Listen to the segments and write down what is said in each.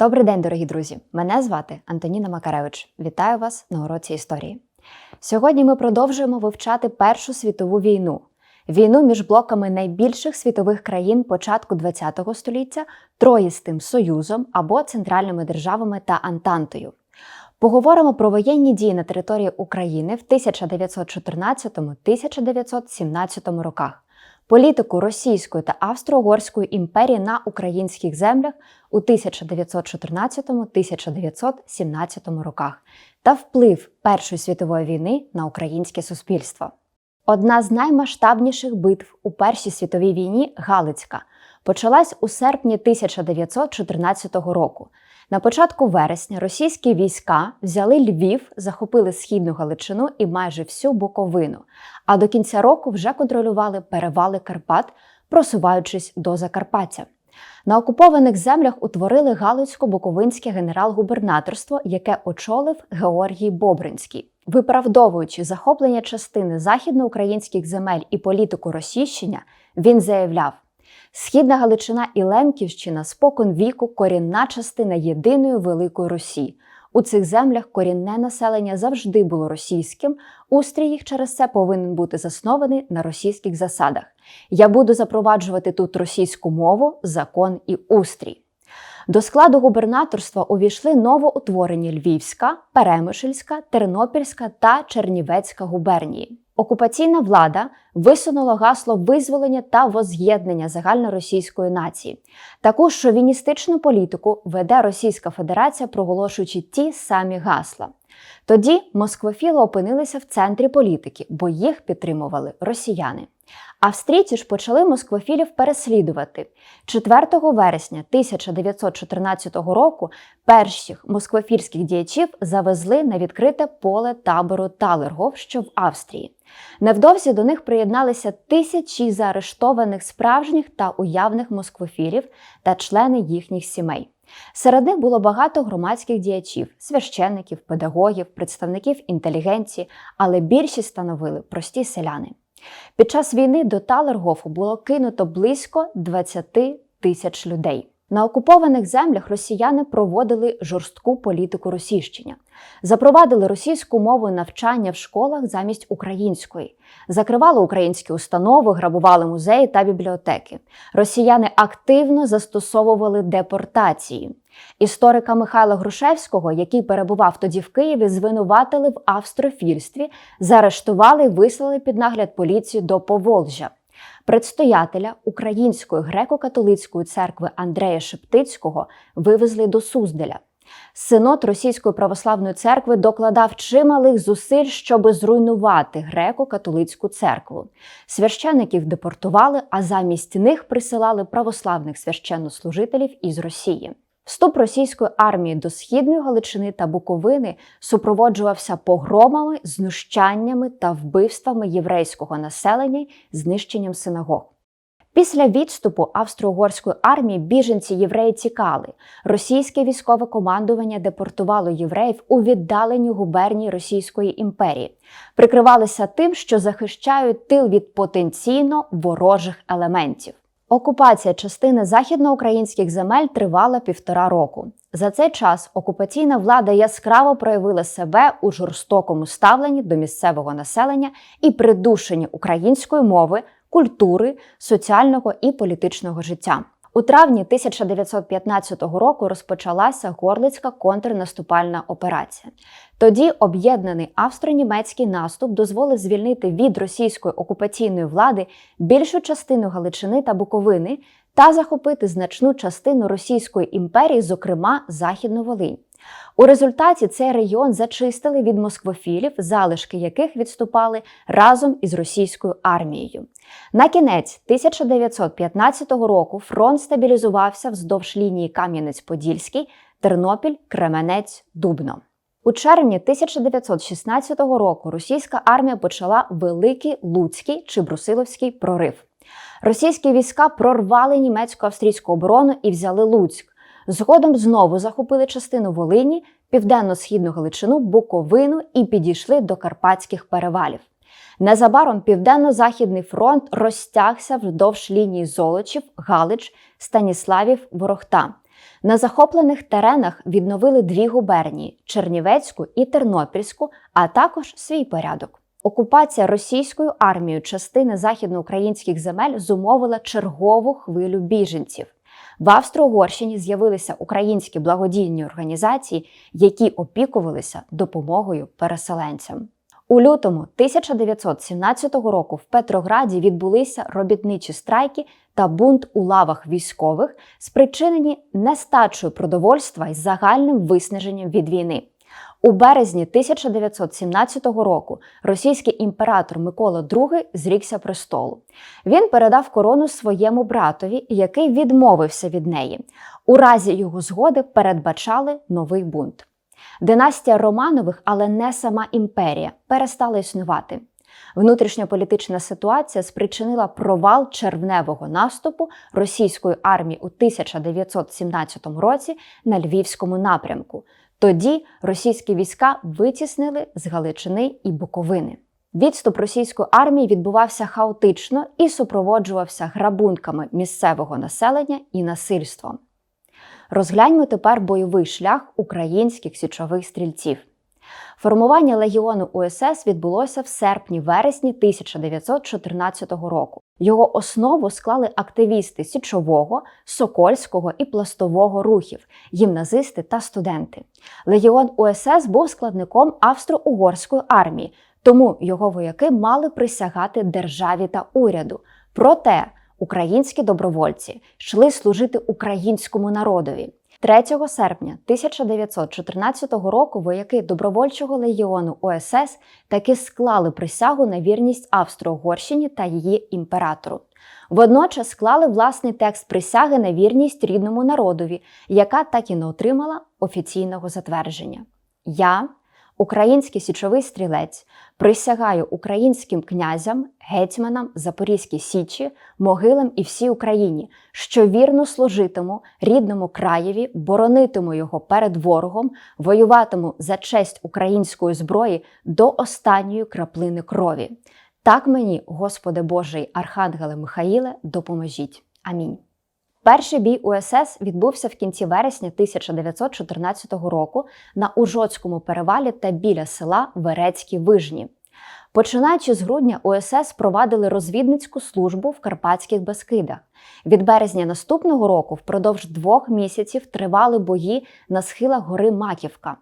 Добрий день, дорогі друзі! Мене звати Антоніна Макаревич. Вітаю вас на уроці історії. Сьогодні ми продовжуємо вивчати Першу світову війну, війну між блоками найбільших світових країн початку ХХ століття, Троїстим Союзом або центральними державами та Антантою. Поговоримо про воєнні дії на території України в 1914-1917 роках, політику Російської та Австро-Угорської імперії на українських землях у 1914-1917 роках та вплив Першої світової війни на українське суспільство. Одна з наймасштабніших битв у Першій світовій війні Галицька почалась у серпні 1914 року. На початку вересня російські війська взяли Львів, захопили східну Галичину і майже всю Буковину, а до кінця року вже контролювали перевали Карпат, просуваючись до Закарпаття. На окупованих землях утворили Галицько-Буковинське генерал-губернаторство, яке очолив Георгій Бобринський. Виправдовуючи захоплення частини західноукраїнських земель і політику розсіщення, він заявляв: Східна Галичина і Лемківщина спокон віку корінна частина єдиної Великої Русі. У цих землях корінне населення завжди було російським. Устрій їх через це повинен бути заснований на російських засадах. Я буду запроваджувати тут російську мову, закон і устрій. До складу губернаторства увійшли новоутворені Львівська, Перемишльська, Тернопільська та Чернівецька губернії. Окупаційна влада висунула гасло визволення та воз'єднання загальноросійської нації. Таку шовіністичну політику веде Російська Федерація, проголошуючи ті самі гасла. Тоді москвофіли опинилися в центрі політики, бо їх підтримували росіяни. Австрійці ж почали москвофілів переслідувати. 4 вересня 1914 року перших москвофільських діячів завезли на відкрите поле табору Талергов, що в Австрії. Невдовзі до них приєдналися тисячі заарештованих справжніх та уявних москвофілів та члени їхніх сімей. Серед них було багато громадських діячів, священників, педагогів, представників інтелігенції, але більшість становили прості селяни. Під час війни до Талергофу було кинуто близько 20 тисяч людей. На окупованих землях росіяни проводили жорстку політику російщення, запровадили російську мову навчання в школах замість української, закривали українські установи, грабували музеї та бібліотеки. Росіяни активно застосовували депортації. Історика Михайла Грушевського, який перебував тоді в Києві, звинуватили в австрофільстві, заарештували і вислали під нагляд поліції до Поволжя. Предстоятеля Української греко-католицької церкви Андрея Шептицького вивезли до Сузделя. Синод Російської православної церкви докладав чималих зусиль, щоб зруйнувати греко-католицьку церкву. Священиків депортували, а замість них присилали православних священнослужителів із Росії. Вступ російської армії до східної Галичини та Буковини супроводжувався погромами, знущаннями та вбивствами єврейського населення, знищенням синагог. Після відступу австро-угорської армії біженці євреї тікали. Російське військове командування депортувало євреїв у віддалені губернії Російської імперії, прикривалися тим, що захищають тил від потенційно ворожих елементів. Окупація частини західноукраїнських земель тривала півтора року. За цей час окупаційна влада яскраво проявила себе у жорстокому ставленні до місцевого населення і придушенні української мови, культури, соціального і політичного життя. У травні 1915 року розпочалася горлицька контрнаступальна операція. Тоді об'єднаний австро-німецький наступ дозволив звільнити від російської окупаційної влади більшу частину Галичини та Буковини та захопити значну частину Російської імперії, зокрема Західну Волинь. У результаті цей регіон зачистили від москвофілів, залишки яких відступали разом із російською армією. На кінець 1915 року фронт стабілізувався вздовж лінії Кам'янець-Подільський, Тернопіль, Кременець, Дубно. У червні 1916 року російська армія почала Великий Луцький чи Брусиловський прорив. Російські війська прорвали німецько-австрійську оборону і взяли Луцьк. Згодом знову захопили частину Волині, південно-східну Галичину, Буковину і підійшли до Карпатських перевалів. Незабаром Південно-Західний фронт розтягся вздовж лінії Золочів, Галич, Станіславів, Ворохта. На захоплених теренах відновили дві губернії Чернівецьку і Тернопільську, а також свій порядок. Окупація російською армією частини західноукраїнських земель зумовила чергову хвилю біженців. В Австро-Угорщині з'явилися українські благодійні організації, які опікувалися допомогою переселенцям. У лютому 1917 року в Петрограді відбулися робітничі страйки та бунт у лавах військових, спричинені нестачею продовольства і загальним виснаженням від війни. У березні 1917 року російський імператор Микола II зрікся престолу. Він передав корону своєму братові, який відмовився від неї. У разі його згоди передбачали новий бунт. Династія Романових, але не сама імперія, перестала існувати. Внутрішньополітична ситуація спричинила провал червневого наступу російської армії у 1917 році на Львівському напрямку. Тоді російські війська витіснили з Галичини і Буковини. Відступ російської армії відбувався хаотично і супроводжувався грабунками місцевого населення і насильством. Розгляньмо тепер бойовий шлях українських січових стрільців. Формування легіону УСС відбулося в серпні-вересні 1914 року. Його основу склали активісти січового, сокольського і пластового рухів, гімназисти та студенти. Легіон УСС був складником австро-угорської армії, тому його вояки мали присягати державі та уряду. Проте українські добровольці йшли служити українському народові. 3 серпня 1914 року вояки добровольчого легіону ОСС таки склали присягу на вірність Австро-Угорщині та її імператору. Водночас склали власний текст присяги на вірність рідному народові, яка так і не отримала офіційного затвердження. Я, український січовий стрілець, присягаю українським князям, гетьманам Запорізькій Січі, могилам і всій Україні, що вірно служитиму рідному краєві, боронитиму його перед ворогом, воюватиму за честь української зброї до останньої краплини крові. Так мені, Господи Божий, Архангеле Михаїле, допоможіть. Амінь. Перший бій УСС відбувся в кінці вересня 1914 року на Ужоцькому перевалі та біля села Верецькі Вижні. Починаючи з грудня, УСС провадили розвідницьку службу в Карпатських Бескидах. Від березня наступного року впродовж двох місяців тривали бої на схилах гори Маківка.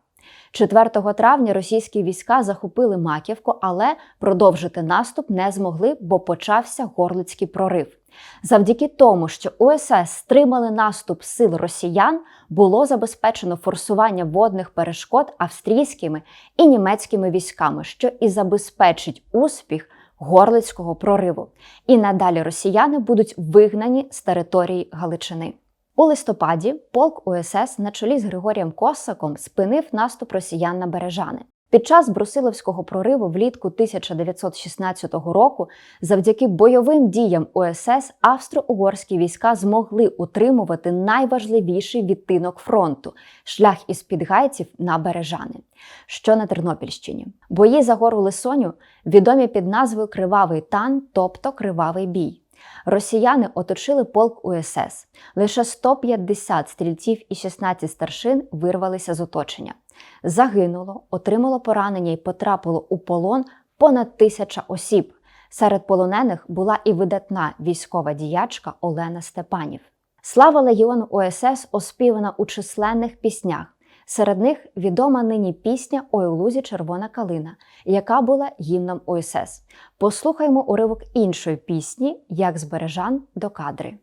4 травня російські війська захопили Маківку, але продовжити наступ не змогли, бо почався горлицький прорив. Завдяки тому, що УСС стримали наступ сил росіян, було забезпечено форсування водних перешкод австрійськими і німецькими військами, що і забезпечить успіх горлицького прориву. І надалі росіяни будуть вигнані з території Галичини. У листопаді полк УСС на чолі з Григорієм Косаком спинив наступ росіян на Бережани. Під час Брусиловського прориву влітку 1916 року, завдяки бойовим діям УСС, австро-угорські війська змогли утримувати найважливіший відтинок фронту шлях із підгайців на Бережани, що на Тернопільщині. Бої за гору Лисоню відомі під назвою Кривавий тан, тобто Кривавий бій. Росіяни оточили полк УСС. Лише 150 стрільців і 16 старшин вирвалися з оточення. Загинуло, отримало поранення і потрапило у полон понад тисяча осіб. Серед полонених була і видатна військова діячка Олена Степанів. Слава легіону ОСС оспівана у численних піснях. Серед них відома нині пісня «Ой у лузі червона калина, яка була гімном ОСС. Послухаймо уривок іншої пісні Як з бережан до кадри.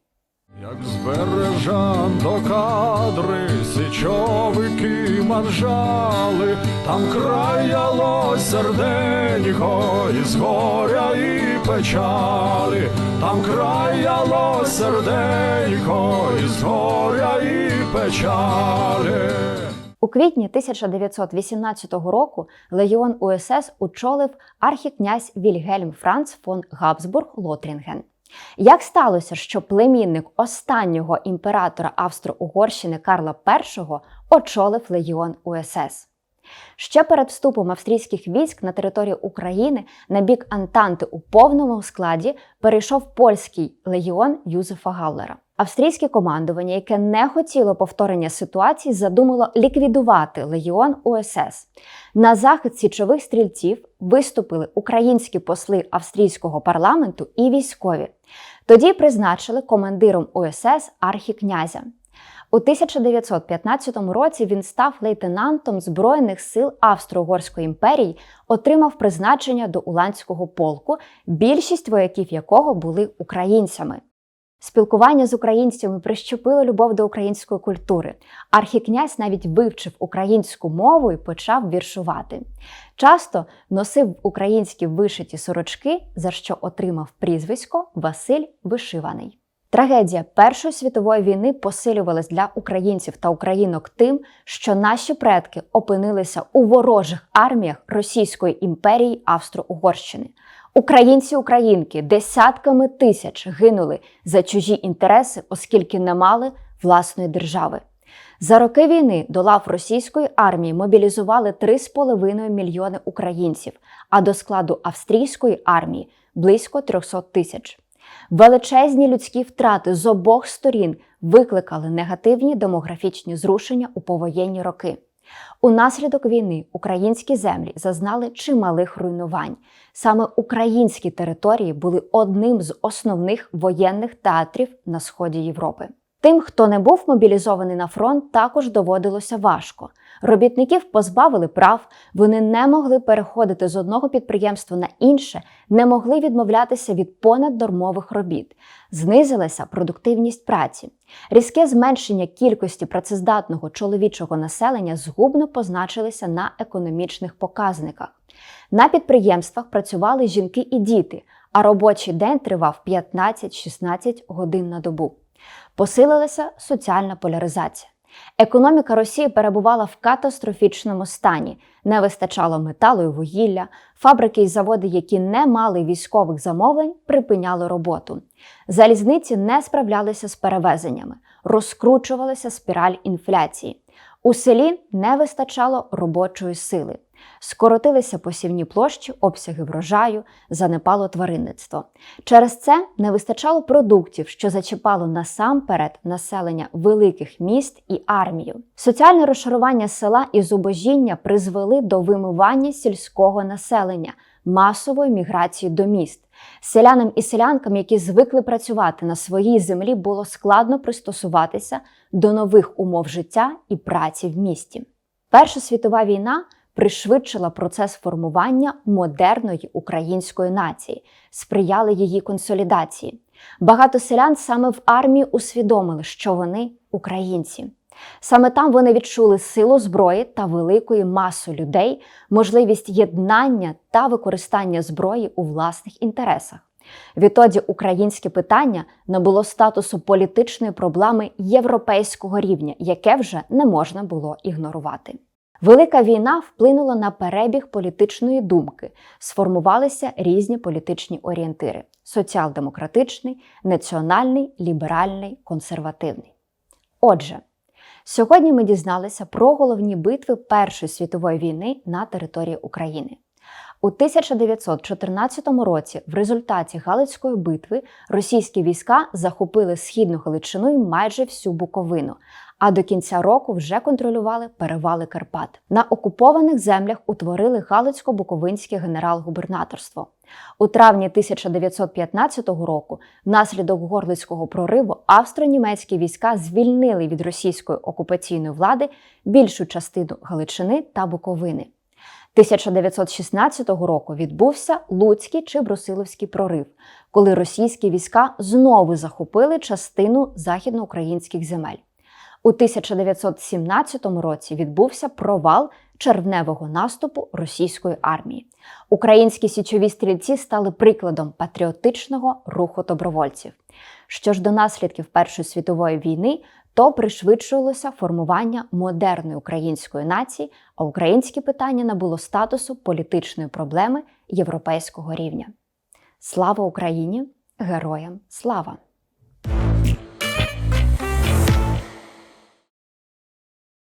Як збережан до кадри, січовики манжали, там краяло серденько із горя і печалі, там краяло серденько із горя і печалі. У квітні 1918 року легіон УСС очолив архікнязь Вільгельм Франц фон Габсбург Лотрінген. Як сталося, що племінник останнього імператора Австро-Угорщини Карла І очолив легіон УСС? Ще перед вступом австрійських військ на територію України на бік Антанти у повному складі перейшов польський легіон Юзефа Галлера. Австрійське командування, яке не хотіло повторення ситуації, задумало ліквідувати легіон УСС. На захист січових стрільців виступили українські посли австрійського парламенту і військові. Тоді призначили командиром УСС архікнязя. У 1915 році він став лейтенантом Збройних сил Австро-Угорської імперії, отримав призначення до Уланського полку, більшість вояків якого були українцями. Спілкування з українцями прищепило любов до української культури. Архікнязь навіть вивчив українську мову і почав віршувати. Часто носив українські вишиті сорочки, за що отримав прізвисько Василь Вишиваний. Трагедія Першої світової війни посилювалась для українців та українок тим, що наші предки опинилися у ворожих арміях Російської імперії Австро-Угорщини. Українці-українки десятками тисяч гинули за чужі інтереси, оскільки не мали власної держави. За роки війни до лав російської армії мобілізували 3,5 мільйони українців, а до складу австрійської армії близько 300 тисяч. Величезні людські втрати з обох сторін викликали негативні демографічні зрушення у повоєнні роки. Унаслідок війни українські землі зазнали чималих руйнувань. Саме українські території були одним з основних воєнних театрів на сході Європи. Тим, хто не був мобілізований на фронт, також доводилося важко. Робітників позбавили прав, вони не могли переходити з одного підприємства на інше, не могли відмовлятися від понаднормових робіт. Знизилася продуктивність праці. Різке зменшення кількості працездатного чоловічого населення згубно позначилися на економічних показниках. На підприємствах працювали жінки і діти, а робочий день тривав 15-16 годин на добу. Посилилася соціальна поляризація. Економіка Росії перебувала в катастрофічному стані. Не вистачало металу і вугілля. Фабрики і заводи, які не мали військових замовлень, припиняли роботу. Залізниці не справлялися з перевезеннями, розкручувалася спіраль інфляції. У селі не вистачало робочої сили. Скоротилися посівні площі, обсяги врожаю, занепало тваринництво. Через це не вистачало продуктів, що зачіпало насамперед населення великих міст і армію. Соціальне розшарування села і зубожіння призвели до вимивання сільського населення, масової міграції до міст. Селянам і селянкам, які звикли працювати на своїй землі, було складно пристосуватися до нових умов життя і праці в місті. Перша світова війна пришвидшила процес формування модерної української нації, сприяли її консолідації. Багато селян саме в армії усвідомили, що вони українці. Саме там вони відчули силу зброї та великої маси людей, можливість єднання та використання зброї у власних інтересах. Відтоді українське питання набуло статусу політичної проблеми європейського рівня, яке вже не можна було ігнорувати. Велика війна вплинула на перебіг політичної думки, сформувалися різні політичні орієнтири: соціал-демократичний, національний, ліберальний, консервативний. Отже, сьогодні ми дізналися про головні битви Першої світової війни на території України. У 1914 році, в результаті Галицької битви, російські війська захопили східну Галичину і майже всю Буковину, а до кінця року вже контролювали перевали Карпат. На окупованих землях утворили Галицько-Буковинське генерал-губернаторство. У травні 1915 року, внаслідок горлицького прориву, австро-німецькі війська звільнили від російської окупаційної влади більшу частину Галичини та Буковини. 1916 року відбувся Луцький чи Брусиловський прорив, коли російські війська знову захопили частину західноукраїнських земель. У 1917 році відбувся провал червневого наступу російської армії. Українські січові стрільці стали прикладом патріотичного руху добровольців. Що ж до наслідків Першої світової війни, то пришвидшувалося формування модерної української нації, а українське питання набуло статусу політичної проблеми європейського рівня. Слава Україні! Героям слава!